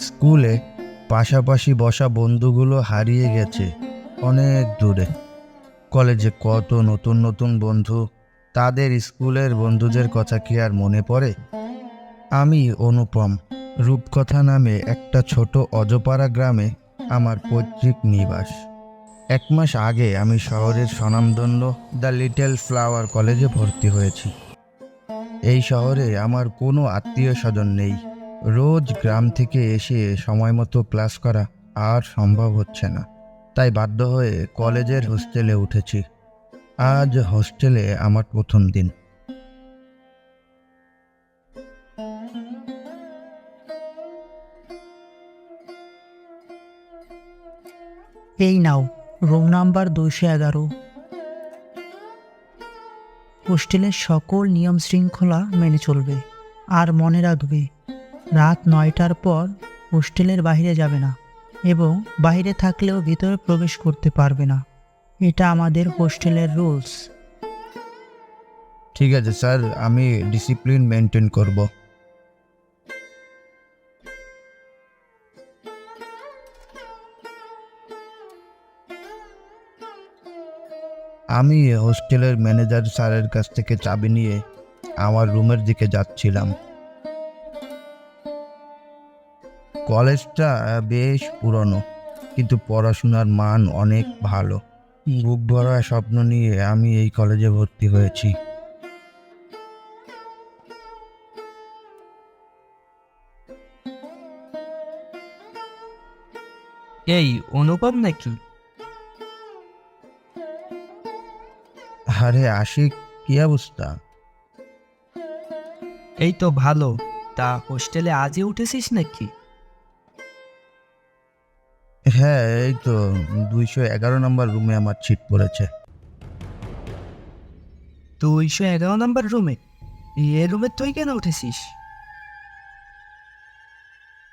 স্কুলে পাশাপাশি বসা বন্ধুগুলো হারিয়ে গেছে অনেক দূরে। কলেজে কত নতুন নতুন বন্ধু, তাদের স্কুলের বন্ধুদের কথা কি আর মনে পড়ে? আমি অনুপম, রূপকথা নামে একটা ছোট অজপাড়া গ্রামে আমার পৈতৃক নিবাস। এক মাস আগে আমি শহরের স্বনামধন্য দ্য লিটল ফ্লাওয়ার কলেজে ভর্তি হয়েছি। এই শহরে আমার কোনো আত্মীয় স্বজন নেই। রোজ গ্রাম থেকে এসে সময় মতো ক্লাস করা আর সম্ভব হচ্ছে না। তাই বাধ্য হয়ে কলেজের হোস্টেলে উঠেছি। আজ হোস্টেলে আমার প্রথম দিন। এই নাও, রুম নাম্বার দুইশো এগারো। হোস্টেলের সকল নিয়ম শৃঙ্খলা মেনে চলবে আর মনে রাখবে রাত নয়টার পর হোস্টেলের বাইরে যাবে না এবং বাইরে থাকলেও ভিতরে প্রবেশ করতে পারবে না। এটা আমাদের হোস্টেলের রুলস। ঠিক আছে, স্যার, আমি ডিসিপ্লিন মেনটেন করব। আমি হোস্টেলের ম্যানেজার স্যারের কাছ থেকে চাবি নিয়ে আমার রুমের দিকে যাচ্ছিলাম। কলেজটা বেশ পুরনো কিন্তু পড়াশোনার মান অনেক ভালো। বুক ভরা স্বপ্ন নিয়ে আমি এই কলেজে ভর্তি হয়েছি। এই অনুপম নাকি? আরে আশিক কি অবস্থা? এই তো ভালো। তা হোস্টেলে আজই উঠেছিস নাকি? হ্যাঁ এই তো দুইশো এগারো নম্বর রুমে আমার ছিট পড়েছে। দুইশো এগারো নম্বর রুমে এ রুমে তুই কেন উঠেছিস?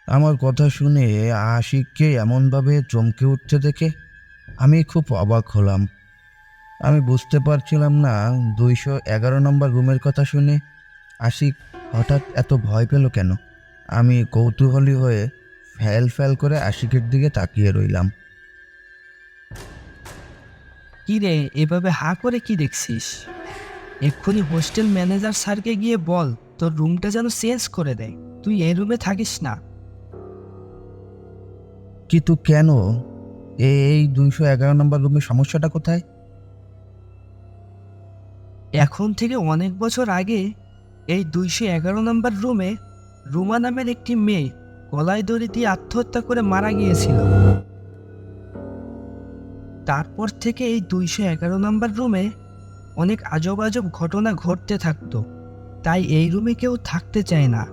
আমার কথা শুনে আশিককে এমনভাবে চমকে উঠতে দেখে আমি খুব অবাক হলাম। আমি বুঝতে পারছিলাম না দুইশো এগারো নম্বর রুমের কথা শুনে আশিক হঠাৎ এত ভয় পেল কেন? আমি কৌতূহলী হয়ে ফ্যাল ফ্যাল করে আশিকের দিকে তাকিয়ে রইলাম। কি রে এভাবে হা করে কি দেখছিস? এক্ষুনি হোস্টেল ম্যানেজার স্যারকে গিয়ে বল তোর রুমটা যেন চেঞ্জ করে দেয়। তুই এই রুমে থাকিস না। কিন্তু কেন? এই দুইশো এগারো নম্বর রুমের সমস্যাটা কোথায়? এখন থেকে অনেক বছর আগে এই দুইশো এগারো নম্বর রুমে রুমা নামের একটি মেয়ে গলায় দড়ি দিয়ে আত্মহত্যা করে মারা গিয়েছিল। তারপর থেকে এই দুইশো এগারো নম্বর রুমে অনেক আজব আজব ঘটনা ঘটতে থাকতো। তাই এই রুমে কেউ থাকতে চায় না।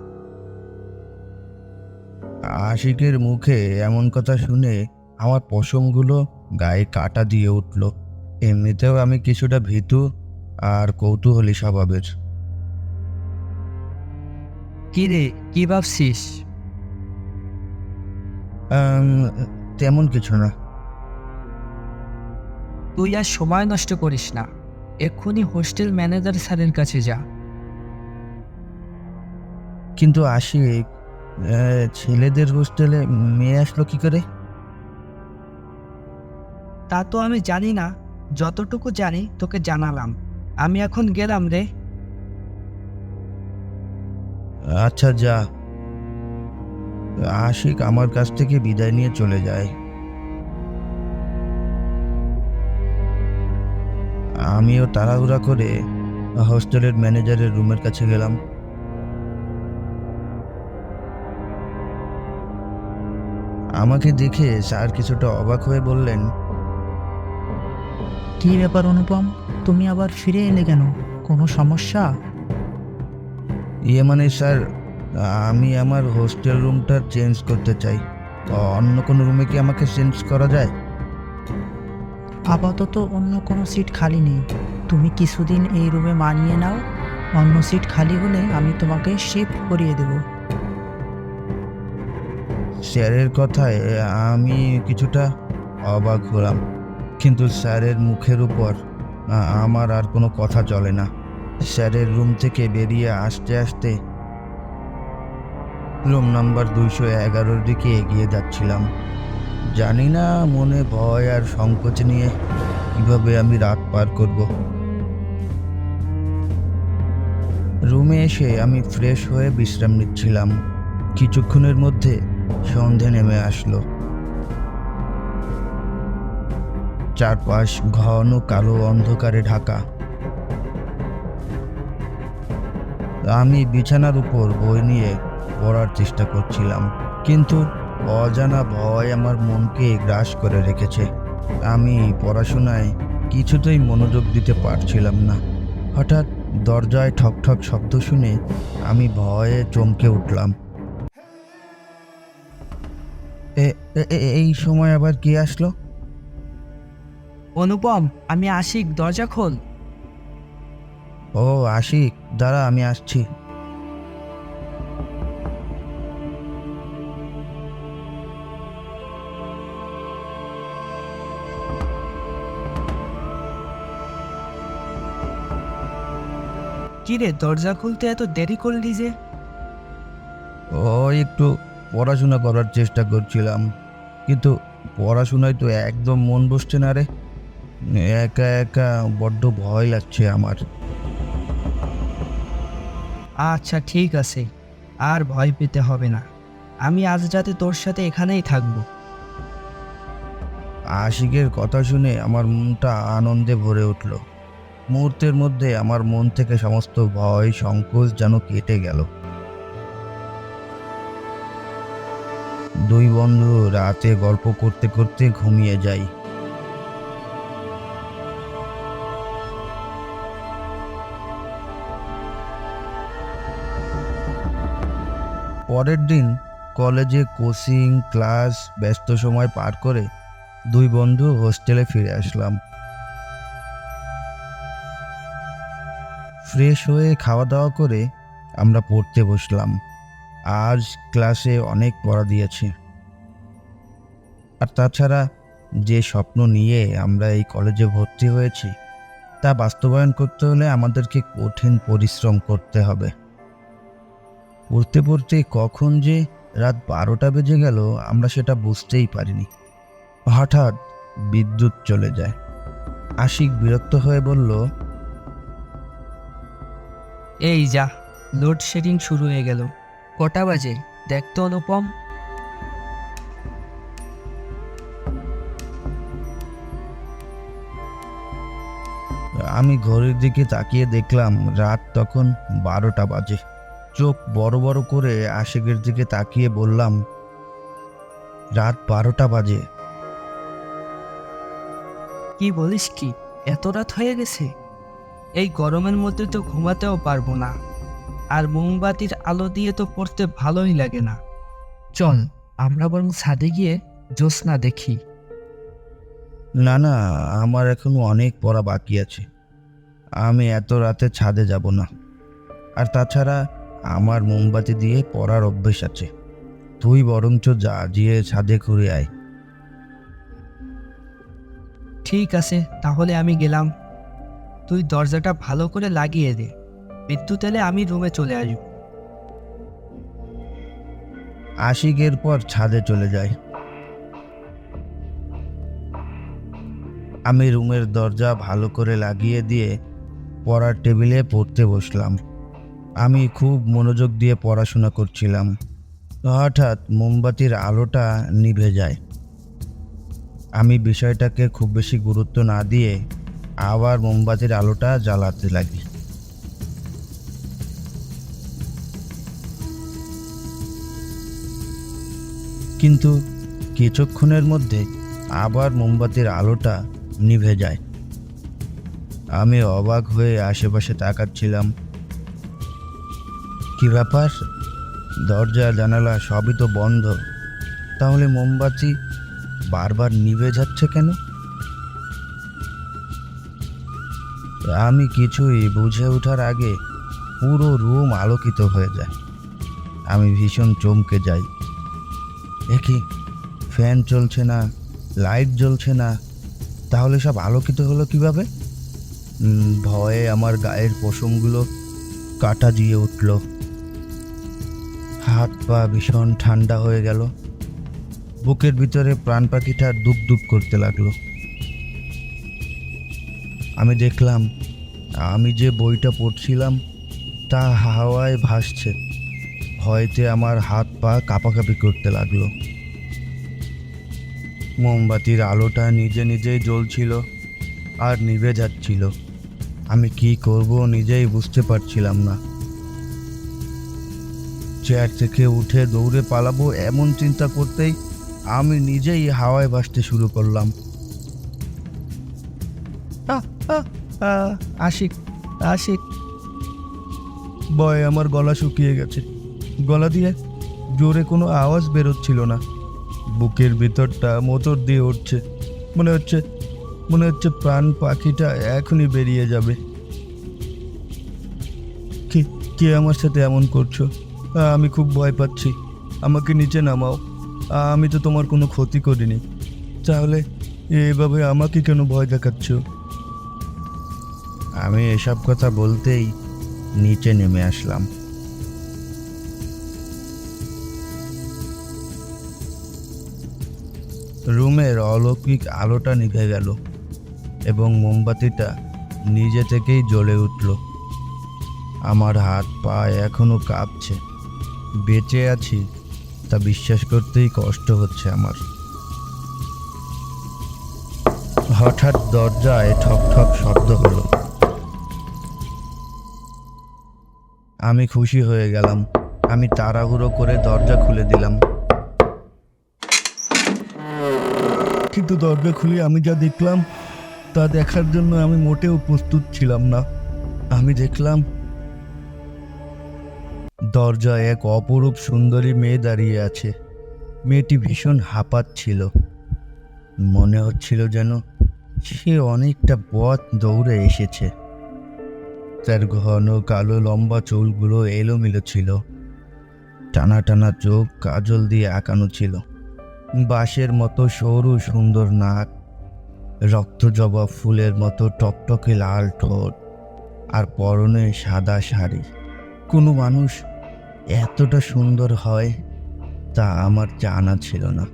আশিকের মুখে এমন কথা শুনে আমার পশমগুলো গায়ে কাটা দিয়ে উঠল। এমনিতেও আমি কিছুটা ভীতু আর কৌতূহলী স্বভাবের। কি রে কি ভাবছিস? তেমন কিছু না। তুই আর সময় নষ্ট করিস না। এক্ষুনি হোস্টেল ম্যানেজার স্যারের কাছে যা। কিন্তু আশিক আহ, ছেলেদের হোস্টেলে মেয়ে আসলো কি করে? তা তো আমি জানি না। যতটুকু জানি তোকে জানালাম। আমি এখন গেলাম রে। আচ্ছা যা। আশিক আমার কাছ থেকে বিদায় নিয়ে চলে যায়। আমিও তাড়াহুড়া করে হোস্টেলের ম্যানেজারের রুমের কাছে গেলাম। আমাকে দেখে স্যার কিছুটা অবাক হয়ে বললেন কী ব্যাপার অনুপম? তুমি আবার ফিরে এলে কেন? কোনো সমস্যা? ইয়ে মানে স্যার আমি আমার হোস্টেল রুমটা চেঞ্জ করতে চাই। অন্য কোনো রুমে কি আমাকে চেঞ্জ করা যায়? আপাতত অন্য কোনো সিট খালি নেই। তুমি কিছুদিন এই রুমে মানিয়ে নাও। অন্য সিট খালি হলে আমি তোমাকে শিফট করিয়ে দেব। স্যারের কথায় আমি কিছুটা অবাক হলাম। কিন্তু স্যারের মুখের উপর আমার আর কোনো কথা চলে না। স্যারের রুম থেকে বেরিয়ে আসতে আসতে রুম নাম্বার দুইশো এগারোর দিকে এগিয়ে যাচ্ছিলাম। জানি না, মনে ভয় আর সংকোচ নিয়ে কীভাবে আমি রাত পার করব। রুমে এসে আমি ফ্রেশ হয়ে বিশ্রাম নিচ্ছিলাম। কিছুক্ষণের মধ্যে সন্ধে নেমে আসলো। চারপাশ ঘন কালো অন্ধকারে ঢাকা। আমি বিছানার উপর বই নিয়ে পড়ার চেষ্টা করছিলাম কিন্তু অজানা ভয় আমার মনকে গ্রাস করে রেখেছে। আমি পড়াশোনায় কিছুতেই মনোযোগ দিতে পারছিলাম না। হঠাৎ দরজায় ঠক ঠক শব্দ শুনে আমি ভয়ে চমকে উঠলাম। এই সময় আবার কি আসলো? অনুপম আমি আশিক দরজা খোল। ও আশিক দাঁড়া আমি আসছি। কিরে দরজা খুলতে এত দেরি করলি যে? ও একটু পড়াশোনা করার চেষ্টা করছিলাম কিন্তু পড়াশোনায় তো একদম মন বসছে না রে। একা একা বড্ড ভয় লাগছে আমার। আচ্ছা ঠিক আছে আর ভয় পেতে হবে না। আমি আজ রাতে তোর সাথে এখানেই থাকব। আশিকের কথা শুনে আমার মনটা আনন্দে ভরে উঠল। মুহূর্তের মধ্যে আমার মন থেকে সমস্ত ভয়, সংকোচ যেন কেটে গেল। দুই বন্ধু রাতে গল্প করতে করতে ঘুমিয়ে যাই। পরের দিন কলেজে কোচিং, ক্লাস, ব্যস্ত সময় পার করে দুই বন্ধু হোস্টেলে ফিরে আসলাম। ফ্রেশ হয়ে খাওয়া দাওয়া করে আমরা পড়তে বসলাম। আজ ক্লাসে অনেক পড়া দিয়েছে। আর তাছাড়া যে স্বপ্ন নিয়ে আমরা এই কলেজে ভর্তি হয়েছি, তা বাস্তবায়ন করতে হলে আমাদেরকে কঠিন পরিশ্রম করতে হবে। পড়তে পড়তে কখন যে রাত বারোটা বেজে গেল, আমরা সেটা বুঝতেই পারিনি। হঠাৎ বিদ্যুৎ চলে যায়। আশিক বিরক্ত হয়ে বলল এই যা লোডশেডিং শুরু হয়ে গেল। কটা বাজে? দেখ তো অনুপম। আমি ঘরের দিকে তাকিয়ে দেখলাম রাত তখন বারোটা বাজে। চোখ বড় বড় করে আশিকের দিকে তাকিয়ে বললাম রাত বারোটা বাজে। কি বলিস কি? এত রাত হয়ে গেছে। এই গরমের মধ্যে তো ঘুমাতেও পারব না। আর মোমবাতির আলো দিয়ে তো পড়তে ভালোই লাগে না। চল আমরা বরং ছাদে গিয়ে জ্যোৎস্না দেখি। না না আমার এখনও অনেক পড়া বাকি আছে। আমি এত রাতে ছাদে যাব না। আর তাছাড়া আমার মোমবাতি দিয়ে পড়ার অভ্যেস আছে। তুই বরঞ্চ যা গিয়ে ছাদে ঘুরে আয়। ঠিক আছে তাহলে আমি গেলাম। তুই দরজাটা ভালো করে লাগিয়ে দে। বিদ্যুৎ এলে আমি রুমে চলে আসব। আশিকের পর ছাদে চলে যায়। আমি রুমের দরজা ভালো করে লাগিয়ে দিয়ে পড়ার টেবিলে পড়তে বসলাম। আমি খুব মনোযোগ দিয়ে পড়াশোনা করছিলাম। হঠাৎ মোমবাতির আলোটা নিভে যায়। আমি বিষয়টাকে খুব বেশি গুরুত্ব না দিয়ে আবার মোমবাতির আলোটা জ্বালাতে লাগি কিন্তু কিছুক্ষণের মধ্যে আবার মোমবাতির আলোটা নিভে যায়। আমি অবাক হয়ে আশেপাশে তাকাচ্ছিলাম। কি ব্যাপার? দরজা, জানালা সবই তো বন্ধ। তাহলে মোমবাতি বারবার নিভে যাচ্ছে কেন? আমি কিছুই বুঝে ওঠার আগে পুরো রুম আলোকিত হয়ে যায়। আমি ভীষণ চমকে যাই। দেখি ফ্যান চলছে না, লাইট জ্বলছে না, তাহলে সব আলোকিত হলো কীভাবে? ভয়ে আমার গায়ের পশমগুলো কাটা দিয়ে উঠল। হাত পা ভীষণ ঠান্ডা হয়ে গেল। বুকের ভিতরে প্রাণ পাখিটা দুপ দুপ করতে লাগল। আমি দেখলাম, আমি যে বইটা পড়ছিলাম, তা হাওয়ায় ভাসছে। ভয়তে আমার হাত পা কাঁপাকাঁপি করতে লাগল। মোমবাতির আলোটা নিজে নিজেই জ্বলছিল আর নিভে যাচ্ছিল। আমি কি করব নিজেই বুঝতে পারছিলাম না। চেয়ার থেকে উঠে দৌড়ে পালাবো এমন চিন্তা করতেই আমি নিজেই হাওয়ায় ভাসতে শুরু করলাম। আশিক আশিক। বয়, আমার গলা শুকিয়ে গেছে। গলা দিয়ে জোরে কোনো আওয়াজ বেরোচ্ছিল না। বুকের ভিতরটা মোচর দিয়ে উঠছে। মনে হচ্ছে মনে হচ্ছে প্রাণ পাখিটা এখনই বেরিয়ে যাবে। কি, কে আমার সাথে এমন করছ? আমি খুব ভয় পাচ্ছি। আমাকে নিচে নামাও। আমি তো তোমার কোনো ক্ষতি করিনি। তাহলে এভাবে আমাকে কেন ভয় দেখাচ্ছ? আমি এসব কথা বলতেই নিচে নেমে আসলাম। রুমের অলৌকিক আলোটা নিভে গেল এবং মোমবাতিটা নিজে থেকেই জ্বলে উঠল। আমার হাত পা এখনও কাঁপছে। বেঁচে আছি তা বিশ্বাস করতেই কষ্ট হচ্ছে আমার। হঠাৎ দরজায় ঠক ঠক শব্দ হলো। আমি খুশি হয়ে গেলাম। আমি তাড়াহুড়ো করে দরজা খুলে দিলাম। কিন্তু দরজা খুলে আমি যা দেখলাম, তা দেখার জন্য আমি মোটেও প্রস্তুত ছিলাম না। আমি দেখলাম, দরজায় এক অপরূপ সুন্দরী মেয়ে দাঁড়িয়ে আছে। মেয়েটি ভীষণ হাঁপাচ্ছিল মনে হচ্ছিল যেন সে অনেকটা পথ দৌড়ে এসেছে। তার ঘন কালো লম্বা চুলগুলো এলোমেলো ছিল। টানা টানা চোখ কাজল দিয়ে আঁকানো ছিল। বাঁশের মতো সরু সুন্দর নাক, রক্ত জবা ফুলের মতো টকটকে লাল ঠোঁট, আর পরনে সাদা শাড়ি। কোনো মানুষ এতটা সুন্দর হয় তা আমার জানা ছিল না।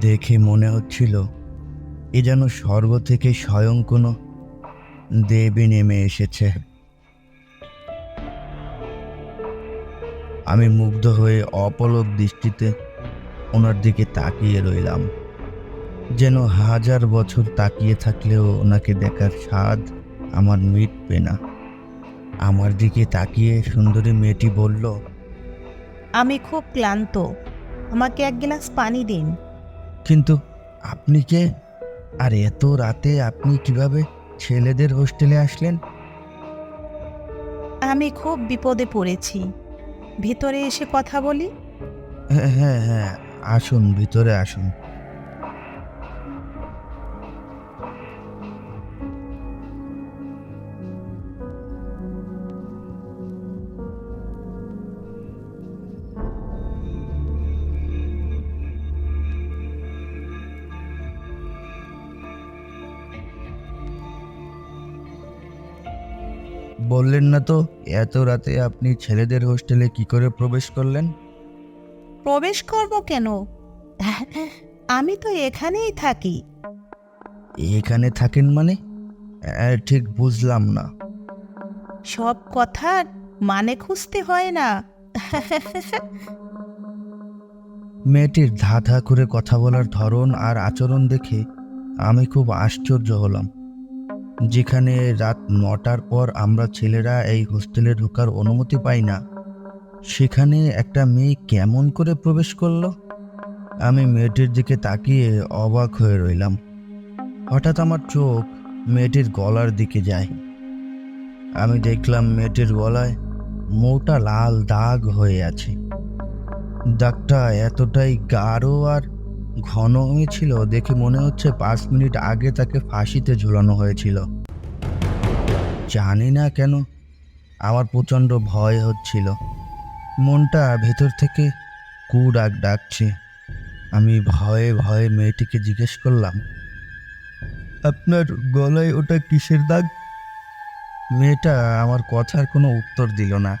দেখে মনে হচ্ছিল এ যেন স্বর্গ থেকে স্বয়ং কোনো দেবী নেমে এসেছে। আমি মুগ্ধ হয়ে অপলক দৃষ্টিতে ওনার দিকে তাকিয়ে রইলাম। যেন হাজার বছর তাকিয়ে থাকলেও ওনাকে দেখার স্বাদ আমার মিটবে না। আমার দিকে তাকিয়ে সুন্দরী মেয়েটি বলল আমি খুব ক্লান্ত। আমাকে এক গ্লাস পানি দিন। কিন্তু আপনি কে? আর এত রাতে আপনি কীভাবে ছেলেদের হোস্টেলে আসলেন? আমি খুব বিপদে পড়েছি। ভিতরে এসে কথা বলি? হ্যাঁ হ্যাঁ হ্যাঁ আসুন ভিতরে আসুন। বললেন না তো এত রাতে আপনি ছেলেদের হোস্টেলে কি করে প্রবেশ করলেন? প্রবেশ করব কেন? আমি তো এখানেই থাকি। এখানে থাকেন মানে? ঠিক বুঝলাম না। সব কথার মানে খুঁজতে হয় না। মেয়েটির ধা ধা করে কথা বলার ধরন আর আচরণ দেখে আমি খুব আশ্চর্য হলাম। যেখানে রাত নটার পর আমরা ছেলেরা এই হোস্টেলে ঢোকার অনুমতি পাই না। সেখানে একটা মেয়ে কেমন করে প্রবেশ করল? আমি মেয়েটির দিকে তাকিয়ে অবাক হয়ে রইলাম। হঠাৎ আমার চোখ মেয়েটির গলার দিকে যায়। আমি দেখলাম মেয়েটির গলায় মোটা লাল দাগ হয়ে আছে। দাগটা এতটাই গাঢ় আর ঘন হয়েছিল দেখে মনে হচ্ছে পাঁচ মিনিট আগে তাকে ফাঁসিতে ঝুলানো হয়েছিল। জানি না কেন, আমার প্রচণ্ড ভয় হচ্ছিল। মনটা ভেতর থেকে কু ডাক ডাকছে। আমি ভয়ে ভয়ে মেয়েটিকে জিজ্ঞেস করলাম, আপনার গলায় ওটা কিসের দাগ? মেয়েটা আমার কথার কোনো উত্তর দিল না।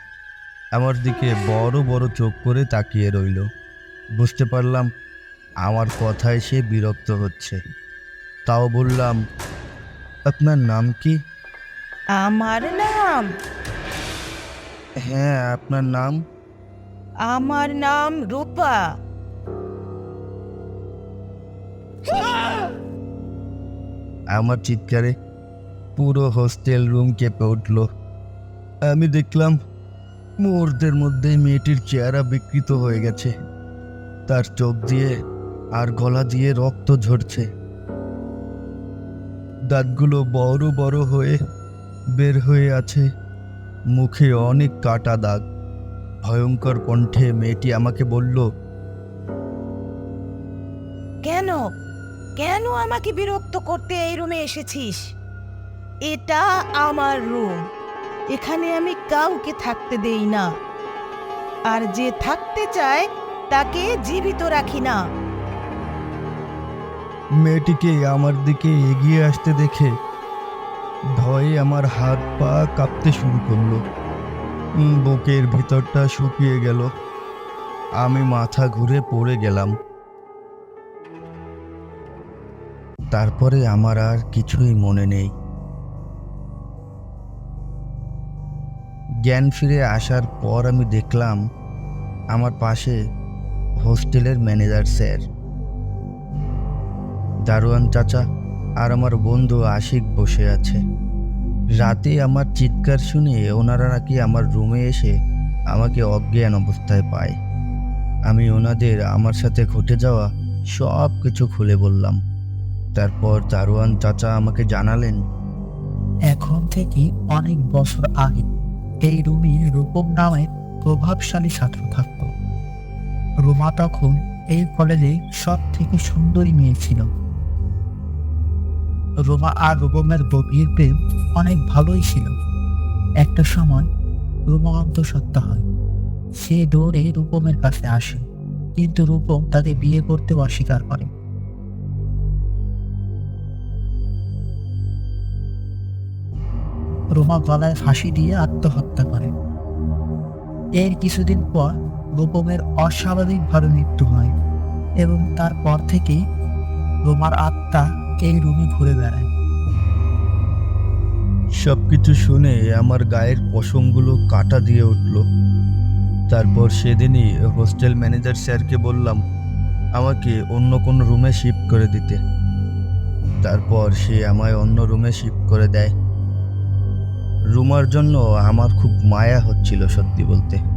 আমার দিকে বড় বড় চোখ করে তাকিয়ে রইল। বুঝতে পারলাম আমার কথায় সে বিরক্ত হচ্ছে। তাও বললাম আপনার নাম কি? আমার নাম। হ্যাঁ আপনার নাম? আমার নাম রূপা। আমার চিৎকারে পুরো হোস্টেল রুম কেঁপে উঠল। আমি দেখলাম মুহূর্তের মধ্যে মেয়েটির চেহারা বিকৃত হয়ে গেছে। তার চোখ দিয়ে আর গলা দিয়ে রক্ত ঝরছে। দাঁতগুলো বড় বড় হয়ে বের হয়ে আছে। মুখে অনেক কাটা দাগ। ভয়ঙ্কর কণ্ঠে মেয়েটি আমাকে বলল, কেন? কেন আমাকে বিরক্ত করতে এই রুমে এসেছিস? এটা আমার রুম। এখানে আমি কাউকে থাকতে দেই না। আর যে থাকতে চায় তাকে জীবিত রাখি না। মেয়েটিকে আমার দিকে এগিয়ে আসতে দেখে ভয়ে আমার হাত পা কাঁপতে শুরু করল। বুকের ভিতরটা শুকিয়ে গেল। আমি মাথা ঘুরে পড়ে গেলাম। তারপরে আমার আর কিছুই মনে নেই। জ্ঞান ফিরে আসার পর আমি দেখলাম আমার পাশে হোস্টেলের ম্যানেজার স্যার। দারোয়ান চাচা আর আমার বন্ধু আশিক বসে আছে। রাতে আমার চিৎকার শুনে ওনারা নাকি আমার রুমে এসে আমাকে অজ্ঞান অবস্থায় পায়। আমি ওনাদের আমার সাথে ঘটে যাওয়া সব কিছু খুলে বললাম। তারপর দারোয়ান চাচা আমাকে জানালেন, এখন থেকে অনেক বছর আগে এই রুমে রূপম নামে প্রভাবশালী ছাত্র থাকত। রুমা তখন এই কলেজে সব থেকে সুন্দরী মেয়ে ছিল। রুমা আর রূপমের গভীর প্রেম অনেক ভালোই ছিল। একটা সময় রোমা অন্তঃসত্ত্বা হয়। সে দৌড়ে রূপমের কাছে আসে, কিন্তু রূপম তাকে বিয়ে করতে অস্বীকার করে। রোমা গলায় ফাঁসি দিয়ে আত্মহত্যা করে। এর কিছুদিন পর রূপমের অস্বাভাবিকভাবে মৃত্যু হয় এবং তারপর থেকে রোমার আত্মা এই রুমে ঘুরে বেড়ায়। সব কিছু শুনে আমার গায়ের পশমগুলো কাটা দিয়ে উঠল। তারপর সেদিনই হোস্টেল ম্যানেজার স্যারকে বললাম, আমাকে অন্য কোনো রুমে শিফট করে দিতে। তারপর সে আমায় অন্য রুমে শিফট করে দেয়। রুমার জন্য আমার খুব মায়া হচ্ছিল সত্যি বলতে।